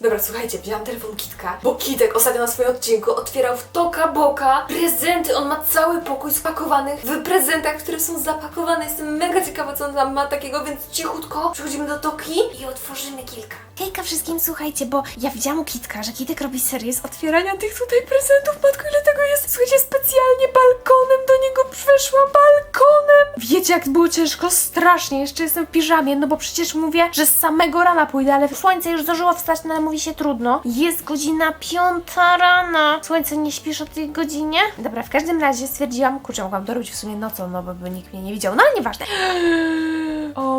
Dobra, słuchajcie, wziąłam telefon Kitka, bo Kitek ostatnio na swoim odcinku otwierał w Toka Boka prezenty. On ma cały pokój spakowanych w prezentach, które są zapakowane. Jestem mega ciekawa, co on tam ma takiego, więc cichutko przechodzimy do Toki i otworzymy kilka. Hejka wszystkim, słuchajcie, bo ja widziałam u Kitka, że Kitek robi serię z otwierania tych tutaj prezentów. Matko, ile tego jest? Słuchajcie, Wiecie, jak było ciężko? Strasznie. Jeszcze jestem w piżamie, no bo przecież mówię, że z samego rana pójdę, ale słońce już zdążyło wstać, no ale mówi się trudno. Jest godzina piąta rana. Słońce nie śpisz o tej godzinie? Dobra, w każdym razie stwierdziłam, kurczę, mogłam to robić w sumie nocą, no bo by nikt mnie nie widział, no ale nieważne.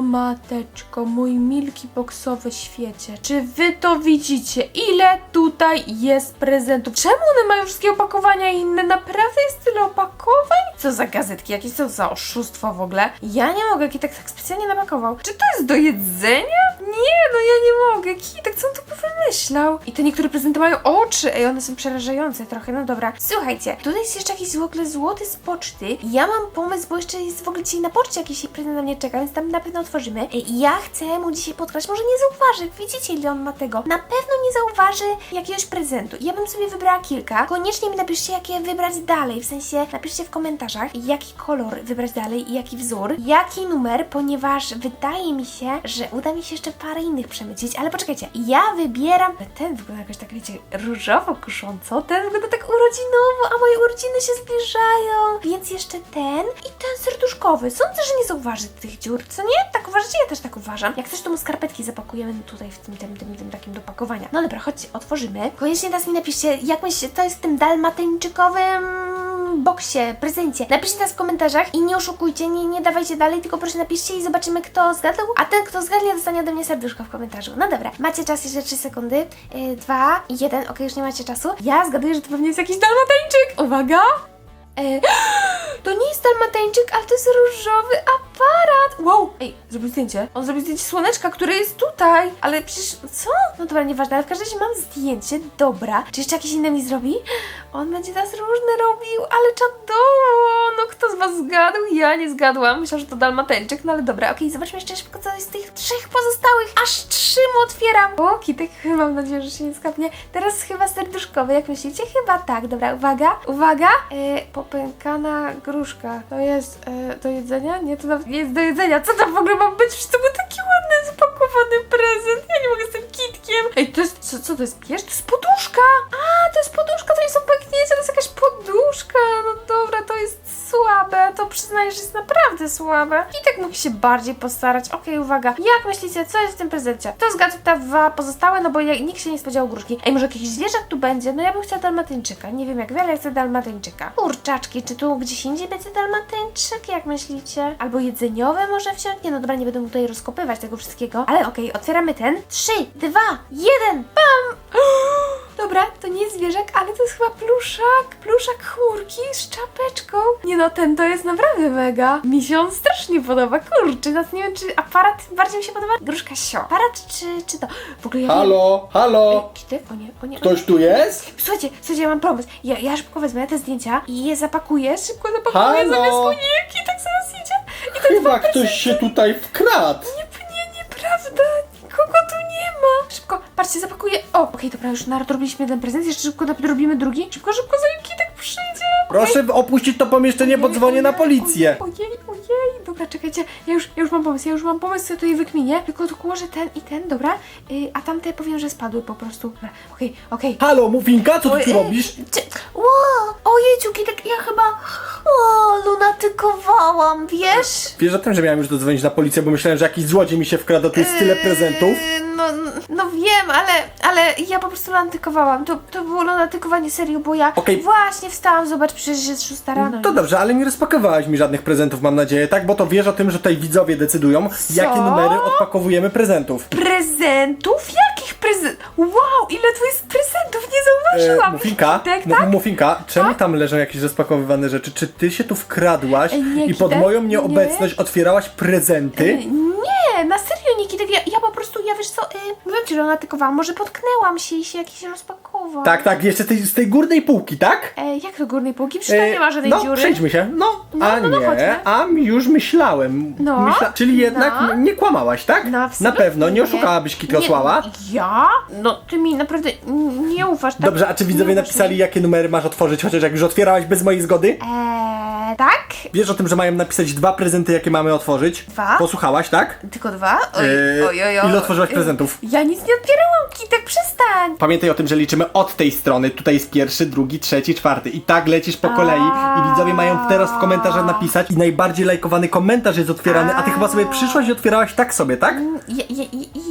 Mateczko, mój milki boksowy świecie. Czy wy to widzicie? Ile tutaj jest prezentów? Czemu one mają wszystkie opakowania inne? Naprawdę jest tyle opakowań? Co za gazetki? Jakieś co za oszustwo w ogóle? Ja nie mogę, Kitek tak specjalnie napakował. Czy to jest do jedzenia? Nie, no ja nie mogę. Kitek, co on tu wymyślał? I te niektóre prezenty mają oczy. Ej, one są przerażające trochę. No dobra. Słuchajcie, tutaj jest jeszcze jakiś w ogóle złoty z poczty. Ja mam pomysł, bo jeszcze jest w ogóle dzisiaj na poczcie jakiś prezent na mnie czeka, więc tam na pewno otworzymy. I ja chcę mu dzisiaj podkraść. Może nie zauważy. Widzicie, ile on ma tego? Na pewno nie zauważy jakiegoś prezentu. Ja bym sobie wybrała kilka. Koniecznie mi napiszcie, jakie wybrać dalej. W sensie, napiszcie w komentarzach, jaki kolor wybrać dalej i jaki wzór, jaki numer, ponieważ wydaje mi się, że uda mi się jeszcze parę innych przemycić. Ale poczekajcie, ja wybieram. Ten wygląda jakoś tak, wiecie, różowo kusząco. Ten wygląda tak urodzinowo, a moje urodziny się zbliżają. Więc jeszcze ten i ten serduszkowy. Sądzę, że nie zauważy tych dziur, co nie? Uważacie? Ja też tak uważam. Jak też to mu skarpetki zapakujemy tutaj w tym, tym, tym, tym takim do pakowania. No dobra, chodźcie, otworzymy. Koniecznie teraz mi napiszcie, jak myślicie, to jest w tym dalmatyńczykowym boksie, prezencie. Napiszcie nas w komentarzach i nie oszukujcie, nie, nie dawajcie dalej, tylko proszę napiszcie i zobaczymy, kto zgadł. A ten, kto zgadnie, dostanie ode mnie serduszko w komentarzu. No dobra, macie czas jeszcze 3 sekundy. Yy, dwa, jeden, okej, już nie macie czasu. Ja zgaduję, że to pewnie jest jakiś dalmatyńczyk. Uwaga! E, to nie jest dalmatyńczyk, ale to jest różowy aparat. Wow! Ej, zrobił zdjęcie. On zrobił zdjęcie słoneczka, które jest tutaj. Ale przecież, co? No dobra, nieważne, ale w każdym razie mam zdjęcie. Dobra. Czy jeszcze jakieś inne mi zrobi? On będzie nas różne robił, ale czadowo! Zgadł? Ja nie zgadłam. Myślałam, że to dalmatyńczyk, no ale dobra. Okej, zobaczmy jeszcze szybko, co z tych trzech pozostałych. Aż trzy mu otwieram. O, Kitek, mam nadzieję, że się nie skapnie. Teraz chyba serduszkowy, jak myślicie? Chyba tak. Dobra, uwaga, uwaga. E, popękana gruszka. To jest e, do jedzenia? Nie, to nawet nie jest do jedzenia. Co to w ogóle ma być? Przecież to był taki ładny, zapakowany prezent. Ja nie mogę z tym kitkiem. Ej, to jest, co, co to jest pierś? To jest słabe. Kitek mógł się bardziej postarać. Okej, uwaga. Jak myślicie, co jest w tym prezencie? To zgadł te dwa pozostałe, no bo ja, nikt się nie spodziewał gruszki. Ej, może jakiś zwierzak tu będzie? No ja bym chciała dalmatyńczyka. Nie wiem jak wiele, chcę dalmatyńczyka. Kurczaczki, czy tu gdzieś indziej będzie dalmatyńczyk? Jak myślicie? Albo jedzeniowe może wziąć? Nie, no dobra, nie będę tutaj rozkopywać tego wszystkiego. Ale okej, otwieramy ten. Trzy, dwa, jeden, bam! Dobra, to nie jest zwierzak, ale to jest chyba pluszak. Pluszak chmurki z czapeczką. Nie no, ten to jest naprawdę mega. Mi się on strasznie podoba. Kurczę, teraz nie wiem, czy aparat bardziej mi się podoba. Gruszka sio. Aparat czy, czy to? W ogóle ja Halo, nie... halo! Kitek? O nie, o nie. o Ktoś nie. tu jest? Słuchajcie, słuchajcie, ja mam pomysł. Ja, ja szybko wezmę te zdjęcia i je zapakuję. Szybko zapakuję Halo? zamiast nie, Kitek zaraz idzie. I Chyba ktoś się tutaj wkradł. Patrzcie, zapakuję. O, okej, dobra, już nadrobiliśmy jeden prezent. Jeszcze szybko robimy drugi. Szybko, szybko, zanim Kitek przyjdzie. Proszę opuścić to pomieszczenie, bo dzwonię na policję. Ojej, ojej, dobra, czekajcie, ja już, ja już mam pomysł, ja już mam pomysł, co tutaj wykminię, tylko tu ułożę ten i ten, dobra, yy, a tamte powiem, że spadły po prostu, dobra, okej, okej. Halo, Mufinka, co ty tu Ojej, robisz? Czy... Ło, ojejciu, Kitek, ja chyba, o, lunatykowałam, wiesz? Wiesz o tym, że miałem już dodzwonić na policję, bo myślałem, że jakiś złodziej mi się wkradł, tu jest tyle prezentów. Yy, No, no wiem, ale, ale ja po prostu lunatykowałam, to, to było lunatykowanie serio, bo ja Okej. właśnie wstałam, zobacz, przecież jest szósta rano. To dobrze, ale nie rozpakowałaś mi żadnych prezentów, mam nadzieję, tak? Bo to wiesz o tym, że tutaj widzowie decydują, jakie numery odpakowujemy prezentów. Prezentów? Jakich prezentów? Wow, ile tu jest prezentów, nie E, zauważyłam. Mufinka, Tak, Mu- tak? Mufinka, czemu tam leżą jakieś rozpakowywane rzeczy? Czy ty się tu wkradłaś E, nie, i pod Kitek, moją nie. nieobecność otwierałaś prezenty? Nie, na serio, Nikitek, ja, ja po prostu ja wiesz co, nie wiem, czy lunatykowałam, może potknęłam się i się jakiś rozpakował. Tak, tak, jeszcze z tej, z tej górnej półki, tak? E, jak to górnej półki? Przecież tam E, nie ma żadnej no, dziury. przejdźmy się. No, No, a no, no, nie, chodźmy. a już myślałem. No. Czyli jednak no. nie kłamałaś, tak? No, Na absolutnie pewno, nie oszukałabyś Kiki Osłała? Nie, ja? No, ty mi naprawdę n- nie ufasz. Tak? Dobrze, a czy widzowie Nie ufasz napisali, mi. jakie numery masz otworzyć, chociaż jak już otwierałaś bez mojej zgody? Eee, tak? Wiesz o tym, że mają napisać dwa prezenty, jakie mamy otworzyć? Dwa? Posłuchałaś, tak? Tylko dwa? Oj, Eee, oj, oj, oj. ile otworzyłaś prezentów? Ja nic nie otwierałam, Kitek, przestań! Pamiętaj o tym, że liczymy od tej strony. Tutaj jest pierwszy, drugi, trzeci, czwarty. I tak lecisz po kolei. I widzowie mają teraz w komentarzach napisać. I najbardziej lajkowany komentarz jest otwierany. A ty chyba sobie przyszłaś i otwierałaś tak sobie, tak? Ja, ja,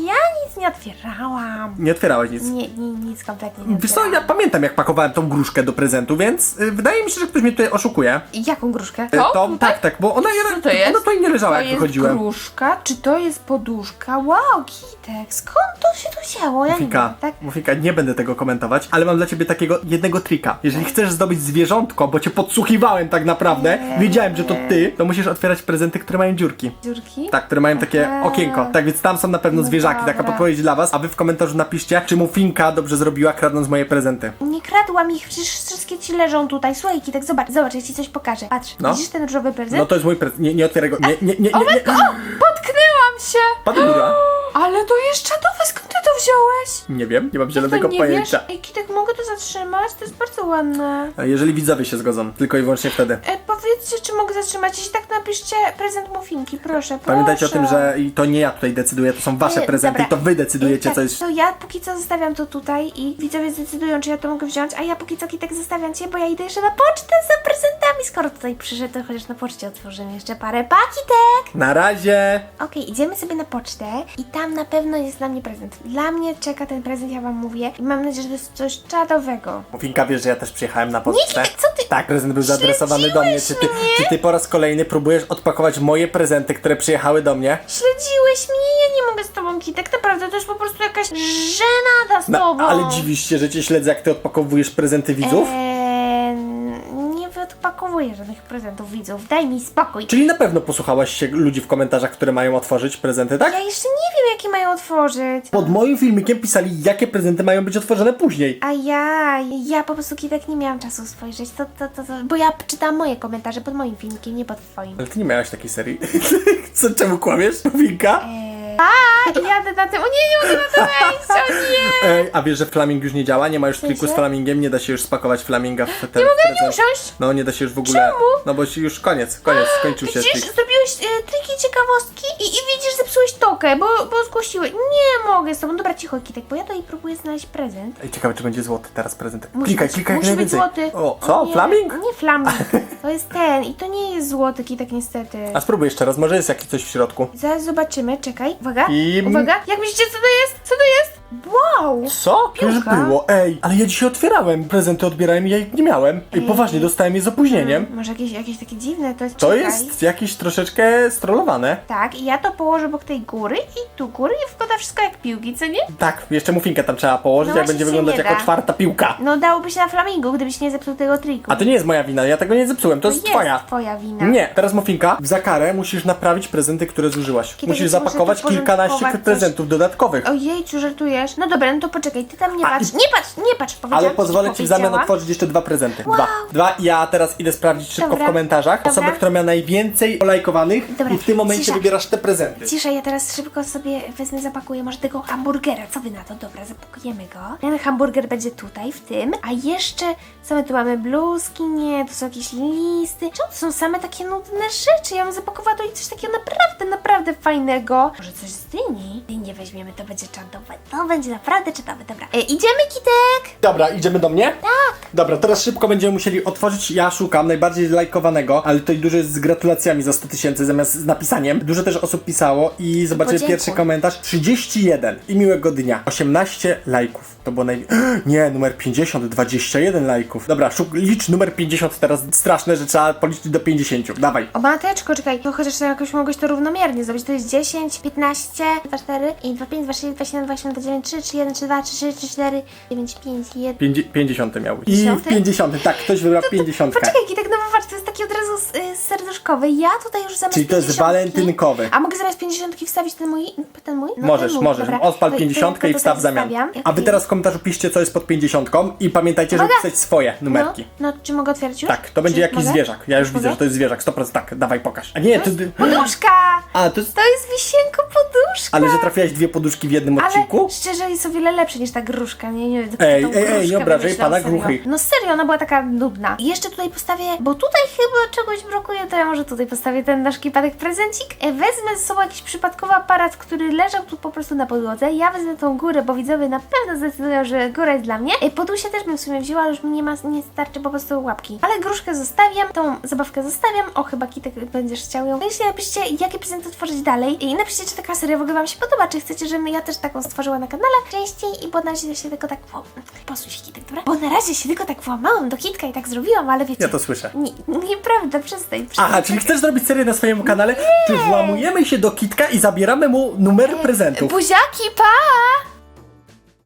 ja nic nie otwierałam. Nie otwierałaś nic. Nie, nie, nic kompletnie nie Wiesz co, ja pamiętam jak pakowałem tą gruszkę do prezentu, więc y, wydaje mi się, że ktoś mnie tutaj oszukuje. Jaką gruszkę? Y, to, tak, tak, bo ona, Co to jest? ona tutaj nie leżała To jak jest wychodziłem. gruszka? Czy to jest poduszka? Wow, Kitek, skąd to się tu wzięło? Ja nie Mufika, wiem, tak? Mufika, nie będę tego komentować, ale mam dla ciebie takiego jednego trika. Jeżeli chcesz zdobyć zwierzątko, bo cię podsłuchiwałem tak naprawdę, wiedziałem, że to ty, to musisz otwierać prezenty, które mają dziurki. Dziurki? Tak, które mają takie Aha. okienko. Tak więc tam są na pewno No zwierzaki. Taka dobra. podpowiedź dla was. A wy w komentarzu napiszcie, czy Mufinka dobrze zrobiła, kradnąc moje prezenty. Nie kradłam ich, przecież wszystkie ci leżą tutaj. Słuchaj, Kitek, zobacz, zobacz, ja ci coś pokażę. Patrz, No. widzisz ten różowy prezent? No to jest mój prezent. Nie, nie otwieraj go. Nie, nie, nie, nie. nie. Potknęłam się! Padura. Ale to jest to wziąłeś? Nie wiem, nie mam To zielonego nie pojęcia. wiesz? Ej, Kitek, mogę to zatrzymać? To jest bardzo ładne. A Jeżeli widzowie się zgodzą, tylko i wyłącznie wtedy. E, powiedzcie, czy mogę zatrzymać. Jeśli tak, napiszcie prezent muffinki, proszę, proszę. Pamiętajcie o tym, że i to nie ja tutaj decyduję, to są wasze E, prezenty dobra. i to wy decydujecie, tak, co jest. To ja póki co zostawiam to tutaj i widzowie zdecydują, czy ja to mogę wziąć, a ja póki co Kitek zostawiam cię, bo ja idę jeszcze na pocztę za prezentami. Skoro tutaj przyszedł, to chociaż na poczcie otworzymy jeszcze parę pakitek. Na razie! Okej, idziemy sobie na pocztę i tam na pewno jest dla mnie prezent. Dla mnie czeka ten prezent, ja wam mówię i mam nadzieję, że to jest coś czadowego. Mufinka, wiesz, że ja też przyjechałem na pocztę. Niki, co ty- Tak, prezent był zaadresowany do mnie. Czy ty, Śledziłeś czy ty po raz kolejny próbujesz odpakować moje prezenty, które przyjechały do mnie? Śledziłeś mnie, ja nie mogę z tobą, Kitek, naprawdę, to jest po prostu jakaś żenada z No, tobą. ale dziwisz się, że cię śledzę, jak ty odpakowujesz prezenty widzów? Eee, nie wyodpakowuję żadnych prezentów widzów, daj mi spokój. Czyli na pewno posłuchałaś się ludzi w komentarzach, które mają otworzyć prezenty, tak? Ja jeszcze nie wiem, jakie mają otworzyć. Pod moim filmikiem pisali, jakie prezenty mają być otworzone później. A ja, ja po prostu Kitek nie miałam czasu spojrzeć, to, to, to, to, bo ja czytam moje komentarze pod moim filmikiem, nie pod twoim. Ale ty nie miałaś takiej serii. Co, czemu kłamiesz, Mufinka? Eee, jadę na tym, o nie, nie mogę na to wejść, o nie! Ej, a wiesz, że flaming już nie działa? Nie ma już triku z flamingiem, nie da się już spakować flaminga w ten Nie mogę nie usiąść. No, nie da się już w ogóle. Czemu? No bo ci już koniec, koniec, skończył się Widzisz, trik. zrobiłeś e, triki ciekawostki i, i widzisz, zepsułeś tokę, bo, bo zgłosiłeś. Nie mogę z tobą. Dobra, cicho, Kitek, bo ja tutaj próbuję znaleźć prezent. Ej, ciekawe, czy będzie złoty teraz prezent. Musi klikaj, być, klikaj musi jak być najwięcej. złoty. O, co? nie, Flaming? Nie, flaming. To jest ten i to nie jest złoty, Kitek, niestety. A spróbuj jeszcze raz, może jest jakieś coś w środku. Zaraz zobaczymy, czekaj. Uwaga, I- uwaga. Jak myślicie, co to jest? Co to jest? Wow! Co? To już Piłka. było. Ej, ale ja dzisiaj otwierałem. Prezenty odbierałem i ja ich nie miałem. I poważnie, dostałem je z opóźnieniem. Może jakieś, jakieś takie dziwne, to jest To czekaj. jest jakieś troszeczkę strollowane. Tak, i ja to położę obok tej góry i tu góry i wkłada wszystko jak piłki, co nie? Tak, jeszcze mufinkę tam trzeba położyć, No jak będzie się wyglądać nie jako czwarta piłka. No dałoby się na flamingu, gdybyś nie zepsuł tego triku. A to nie jest moja wina, ja tego nie zepsułem, to To jest twoja. twoja wina. Nie, teraz Mufinka, w za karę musisz naprawić prezenty, które zużyłaś. Kiedy musisz zapakować kilkanaście prezentów dodatkowych. Ojej, czy No dobra, no to poczekaj, ty tam nie patrz, i- nie patrz, nie patrz, powiedziałam Ale pozwolę ci w zamian otworzyć jeszcze dwa prezenty. Wow. Dwa. Dwa. Ja teraz idę sprawdzić szybko Dobra. w komentarzach Dobra. osobę, która miała najwięcej olajkowanych Dobra. i w tym momencie Cisza. wybierasz te prezenty. Cisza, ja teraz szybko sobie wezmę, zapakuję może tego hamburgera. Co wy na to? Dobra, zapakujemy go. Ten hamburger będzie tutaj, w tym. A jeszcze, co my tu mamy? Bluzki? Nie, to są jakieś listy. Czemu to są same takie nudne rzeczy? Ja bym zapakowała tutaj coś takiego naprawdę, naprawdę fajnego. Może coś z dyni? Dynię weźmiemy, to będzie czadowe. To będzie naprawdę czadowe. Dobra, e, idziemy, Kitek? Dobra, idziemy do mnie? Tak. Dobra, teraz szybko będziemy musieli otworzyć. Ja szukam najbardziej lajkowanego, ale tutaj dużo jest z gratulacjami za 100 tysięcy zamiast z napisaniem. Dużo też osób pisało i zobaczyłem podziękuj. pierwszy komentarz. 31 i miłego dnia. 18 lajków. To było naj... Nie, numer 50, 21 lajków. Dobra, szuk... licz numer 50 teraz straszne, że trzeba policzyć do 50. Dawaj. O mateczko, czekaj, to chociaż jakoś mogłeś to równomiernie zrobić. To jest 10, 15, 2, 4 i 2, 5, 2, 6, 2, 7, 2, 8, 2, 9, 3, 3, 1, 3, 2, 3, 3, 3, 4, 9, 5, 1. Pięćdzie- 50 miał. I 50. w 50. Tak, ktoś wybrał 50. Poczekaj, Kitek, no bo patrz, to jest taki od razu y, serduszkowy. Ja tutaj już zamiast Czyli to jest 50 walentynkowy. A mogę zamiast 50 wstawić ten mój? Ten mój? No, Możesz, ten mój. możesz. Dobra. Odpal To- to 50 ja i wstaw tutaj zamian. wstawiam. A wy teraz w komentarzu piszcie, co jest pod 50 i pamiętajcie, żeby Uwaga! pisać swoje numerki. No, no, czy mogę otwierać już? Tak, to będzie Czy jakiś mogę? zwierzak. Ja już widzę, że to jest zwierzak. 100% tak, dawaj pokaż. A nie, to... Poduszka! A, to jest... To jest wisienko poduszka! Ale że trafiłaś dwie poduszki w jednym odcinku? Ale szczerze jest o wiele lepsze niż ta gruszka, nie? nie Ej, ej, ej, nie obrażaj pana gruchy. No serio, ona była taka nudna. I jeszcze tutaj postawię, bo tutaj chyba czegoś brakuje, to ja może tutaj postawię ten nasz kipadek prezencik. E, Wezmę ze sobą jakiś przypadkowy aparat, który leżał tu po prostu na podłodze. Ja wezmę tą górę, bo widzowie na pewno zdecydują, że góra jest dla mnie. E, Podusie też bym w sumie wzięła, ale już mi nie ma, nie starczy po prostu łapki. Ale gruszkę zostawiam, tą zabawkę zostawiam. O, chyba kitek będziesz chciał ją. Jeśli napiszcie, jakie prezenty tworzyć dalej i napiszcie, czy taka seria w ogóle wam się podoba, czy chcecie, żebym ja też taką stworzyła na kanale częściej i bo na razie się tylko tak... O, posuń się kitek, dobra? Bo na razie się tylko tak włamałam do kitka i tak zrobiłam, ale wiecie... Ja to słyszę. Nie, nieprawda, przestań, przestań. Aha, czyli chcesz zrobić serię na swoim kanale? Czy włamujemy się do Kitka i zabieramy mu numery prezentów? Buziaki, pa!